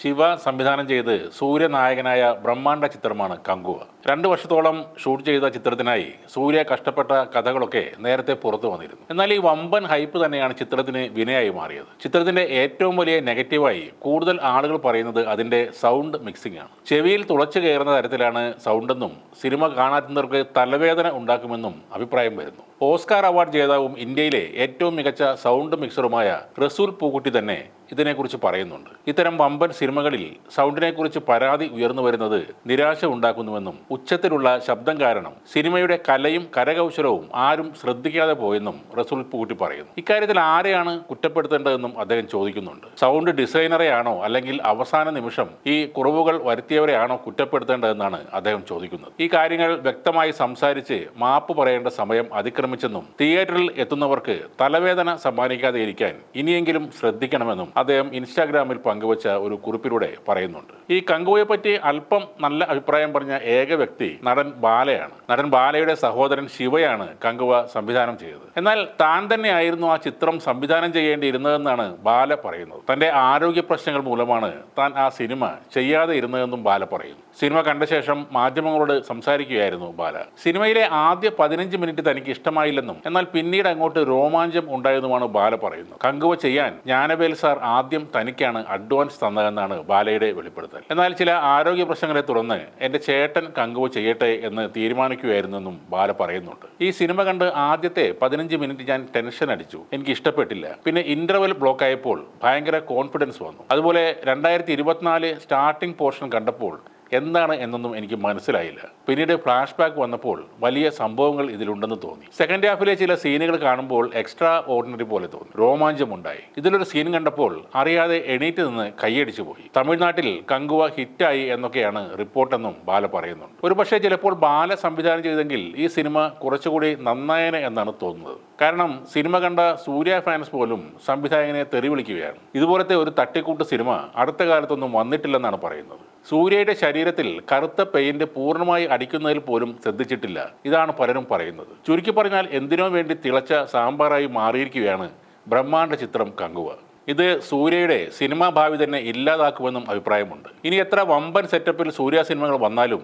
ശിവ സംവിധാനം ചെയ്ത് സൂര്യനായകനായ ബ്രഹ്മാണ്ട ചിത്രമാണ് കങ്കുവ. രണ്ട് വർഷത്തോളം ഷൂട്ട് ചെയ്ത ചിത്രത്തിനായി സൂര്യ കഷ്ടപ്പെട്ട കഥകളൊക്കെ നേരത്തെ പുറത്തു വന്നിരുന്നു. എന്നാൽ ഈ വമ്പൻ ഹൈപ്പ് തന്നെയാണ് ചിത്രത്തിന് വിനയായി മാറിയത്. ചിത്രത്തിന്റെ ഏറ്റവും വലിയ നെഗറ്റീവായി കൂടുതൽ ആളുകൾ പറയുന്നത് അതിന്റെ സൗണ്ട് മിക്സിംഗ് ആണ്. ചെവിയിൽ തുളച്ചു കയറുന്ന തരത്തിലാണ് സൗണ്ടെന്നും സിനിമ കാണാത്തവർക്ക് തലവേദന ഉണ്ടാക്കുമെന്നും അഭിപ്രായം വരുന്നു. ഓസ്കാർ അവാർഡ് ജേതാവും ഇന്ത്യയിലെ ഏറ്റവും മികച്ച സൗണ്ട് മിക്സറുമായ റസൂൽ പൂക്കുട്ടി തന്നെ ഇതിനെക്കുറിച്ച് പറയുന്നുണ്ട്. ഇത്തരം വമ്പൻ സിനിമകളിൽ സൗണ്ടിനെക്കുറിച്ച് പരാതി ഉയർന്നു വരുന്നത് നിരാശ ഉണ്ടാക്കുന്നുവെന്നും ഉച്ചത്തിലുള്ള ശബ്ദം കാരണം സിനിമയുടെ കലയും കരകൗശലവും ആരും ശ്രദ്ധിക്കാതെ പോയെന്നും റസൂൽ പൂട്ടി പറയുന്നു. ഇക്കാര്യത്തിൽ ആരെയാണ് കുറ്റപ്പെടുത്തേണ്ടതെന്നും അദ്ദേഹം ചോദിക്കുന്നുണ്ട്. സൗണ്ട് ഡിസൈനറെയാണോ അല്ലെങ്കിൽ അവസാന നിമിഷം ഈ കുറവുകൾ വരുത്തിയവരെയാണോ കുറ്റപ്പെടുത്തേണ്ടതെന്നാണ് അദ്ദേഹം ചോദിക്കുന്നത്. ഈ കാര്യങ്ങൾ വ്യക്തമായി സംസാരിച്ച് മാപ്പ് പറയേണ്ട സമയം അതിക്രമിച്ചെന്നും തിയേറ്ററിൽ എത്തുന്നവർക്ക് തലവേദന സമ്മാനിക്കാതെ ഇരിക്കാൻ ഇനിയെങ്കിലും ശ്രദ്ധിക്കണമെന്നും അദ്ദേഹം ഇൻസ്റ്റാഗ്രാമിൽ പങ്കുവച്ച ഒരു കുറിപ്പിലൂടെ പറയുന്നുണ്ട്. ഈ കങ്കുവയെ പറ്റി അല്പം നല്ല അഭിപ്രായം പറഞ്ഞ ഏക വ്യക്തി നടൻ ബാലയാണ്. നടൻ ബാലയുടെ സഹോദരൻ ശിവയാണ് കങ്കുവ സംവിധാനം ചെയ്തത്. എന്നാൽ താൻ തന്നെയായിരുന്നു ആ ചിത്രം സംവിധാനം ചെയ്യേണ്ടിയിരുന്നതെന്നാണ് ബാല പറയുന്നത്. തന്റെ ആരോഗ്യ പ്രശ്നങ്ങൾ മൂലമാണ് താൻ ആ സിനിമ ചെയ്യാതെ ഇരുന്നതെന്നും ബാല പറയുന്നു. സിനിമ കണ്ട ശേഷം മാധ്യമങ്ങളോട് സംസാരിക്കുകയായിരുന്നു ബാല. സിനിമയിലെ ആദ്യ പതിനഞ്ച് മിനിറ്റ് തനിക്ക് ഇഷ്ടമായില്ലെന്നും എന്നാൽ പിന്നീട് അങ്ങോട്ട് രോമാഞ്ചം ഉണ്ടായെന്നുമാണ് ബാല പറയുന്നത്. കങ്കുവ ചെയ്യാൻ ജ്ഞാനവേൽ സാർ ആദ്യം തനിക്കാണ് അഡ്വാൻസ് തന്നതെന്നാണ് ബാലയുടെ വെളിപ്പെടുത്തൽ. എന്നാൽ ചില ആരോഗ്യ പ്രശ്നങ്ങളെ തുടർന്ന് എന്റെ ചേട്ടൻ കങ്കുവ ചെയ്യട്ടെ എന്ന് തീരുമാനിക്കുകയായിരുന്നെന്നും ബാല പറയുന്നുണ്ട്. ഈ സിനിമ കണ്ട് ആദ്യത്തെ പതിനഞ്ച് മിനിറ്റ് ഞാൻ ടെൻഷൻ അടിച്ചു. എനിക്ക് ഇഷ്ടപ്പെട്ടില്ല. പിന്നെ ഇന്റർവെൽ ബ്ലോക്ക് ആയപ്പോൾ ഭയങ്കര കോൺഫിഡൻസ് വന്നു. അതുപോലെ രണ്ടായിരത്തി സ്റ്റാർട്ടിംഗ് പോർഷൻ കണ്ടപ്പോൾ എന്താണ് എന്നൊന്നും എനിക്ക് മനസ്സിലായില്ല. പിന്നീട് ഫ്ലാഷ് ബാക്ക് വന്നപ്പോൾ വലിയ സംഭവങ്ങൾ ഇതിലുണ്ടെന്ന് തോന്നി. സെക്കൻഡ് ഹാഫിലെ ചില സീനുകൾ കാണുമ്പോൾ എക്സ്ട്രാ ഓർഡിനറി പോലെ തോന്നി. രോമാഞ്ചമുണ്ടായി. ഇതിലൊരു സീൻ കണ്ടപ്പോൾ അറിയാതെ എണീറ്റ് നിന്ന് കൈയടിച്ചു പോയി. തമിഴ്നാട്ടിൽ കങ്കുവ ഹിറ്റായി എന്നൊക്കെയാണ് റിപ്പോർട്ടെന്നും ബാല പറയുന്നുണ്ട്. ഒരുപക്ഷേ ചിലപ്പോൾ ബാല സംവിധാനം ചെയ്തെങ്കിൽ ഈ സിനിമ കുറച്ചുകൂടി നന്നായനെ എന്നാണ് തോന്നുന്നത്. കാരണം സിനിമ കണ്ട സൂര്യ ഫാൻസ് പോലും സംവിധായകനെ തെറി വിളിക്കുകയാണ് ഇതുപോലത്തെ ഒരു തട്ടിക്കൂട്ട് സിനിമ അടുത്ത കാലത്തൊന്നും വന്നിട്ടില്ലെന്നാണ് പറയുന്നത്. സൂര്യയുടെ ശരീരത്തിൽ കറുത്ത പെയിന്റ് പൂർണമായി അടിക്കുന്നതിൽ പോലും ശ്രദ്ധിച്ചിട്ടില്ല. ഇതാണ് പലരും പറയുന്നത്. ചുരുക്കി പറഞ്ഞാൽ എന്തിനോ വേണ്ടി തിളച്ച സാമ്പാറായി മാറിയിരിക്കുകയാണ് ബ്രഹ്മാണ്ഡ ചിത്രം കങ്കുവ. ഇത് സൂര്യയുടെ സിനിമാ ഭാവി തന്നെ ഇല്ലാതാക്കുമെന്നും അഭിപ്രായമുണ്ട്. ഇനി എത്ര വമ്പൻ സെറ്റപ്പിൽ സൂര്യ സിനിമകൾ വന്നാലും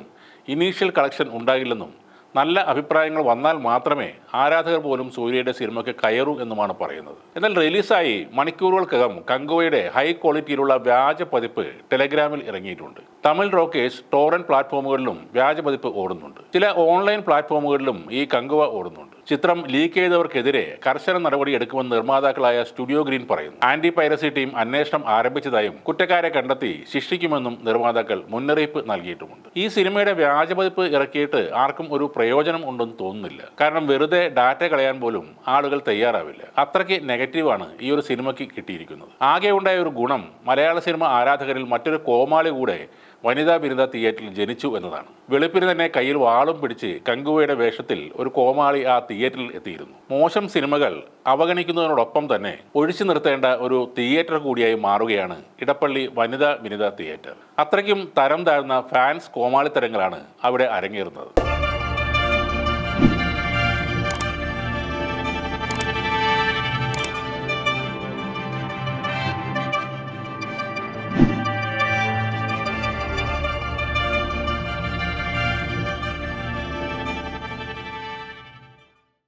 ഇനീഷ്യൽ കളക്ഷൻ ഉണ്ടാകില്ലെന്നും നല്ല അഭിപ്രായങ്ങൾ വന്നാൽ മാത്രമേ ആരാധകർ പോലും സൂര്യയുടെ സിനിമയ്ക്ക് കയറൂ എന്നുമാണ് പറയുന്നത്. എന്നാൽ റിലീസായി മണിക്കൂറുകൾക്കകം കങ്കുവയുടെ ഹൈ ക്വാളിറ്റിയിലുള്ള വ്യാജ പതിപ്പ് ടെലഗ്രാമിൽ ഇറങ്ങിയിട്ടുണ്ട്. തമിഴ് റോക്കേഴ്സ് ടോറൻ പ്ലാറ്റ്ഫോമുകളിലും വ്യാജ പതിപ്പ് ഓടുന്നുണ്ട്. ചില ഓൺലൈൻ പ്ലാറ്റ്ഫോമുകളിലും ഈ കങ്കുവ ഓടുന്നുണ്ട്. ചിത്രം ലീക്ക് ചെയ്തവർക്കെതിരെ കർശന നടപടി എടുക്കുമെന്ന് നിർമ്മാതാക്കളായ സ്റ്റുഡിയോ ഗ്രീൻ പറയുന്നു. ആന്റി പൈറസി ടീം അന്വേഷണം ആരംഭിച്ചതായും കുറ്റക്കാരെ കണ്ടെത്തി ശിക്ഷിക്കുമെന്നും നിർമ്മാതാക്കൾ മുന്നറിയിപ്പ് നൽകിയിട്ടുമുണ്ട്. ഈ സിനിമയുടെ വ്യാജപതിപ്പ് ഇറക്കിയിട്ട് ആർക്കും ഒരു പ്രയോജനം ഉണ്ടെന്ന് തോന്നുന്നില്ല. കാരണം വെറുതെ ഡാറ്റ കളയാൻ പോലും ആളുകൾ തയ്യാറാവില്ല. അത്രയ്ക്ക് നെഗറ്റീവാണ് ഈ ഒരു സിനിമയ്ക്ക് കിട്ടിയിരിക്കുന്നത്. ആകെ ഉണ്ടായ ഒരു ഗുണം മലയാള സിനിമ ആരാധകരിൽ മറ്റൊരു കോമാളി കൂടെ വനിതാ ബിരുദ തിയേറ്ററിൽ ജനിച്ചു എന്നതാണ്. വെളുപ്പിന് തന്നെ കയ്യിൽ വാളും പിടിച്ച് കങ്കുവയുടെ വേഷത്തിൽ ഒരു കോമാളി ആ തിയേറ്ററിൽ എത്തിയിരുന്നു. മോശം സിനിമകൾ അവഗണിക്കുന്നതിനോടൊപ്പം തന്നെ ഒഴിച്ചു നിർത്തേണ്ട ഒരു തിയേറ്റർ കൂടിയായി മാറുകയാണ് ഇടപ്പള്ളി വനിതാ ബിരുദ തിയേറ്റർ. അത്രയ്ക്കും തരം താഴ്ന്ന ഫാൻസ് കോമാളിത്തരങ്ങളാണ് അവിടെ അരങ്ങേറുന്നത്.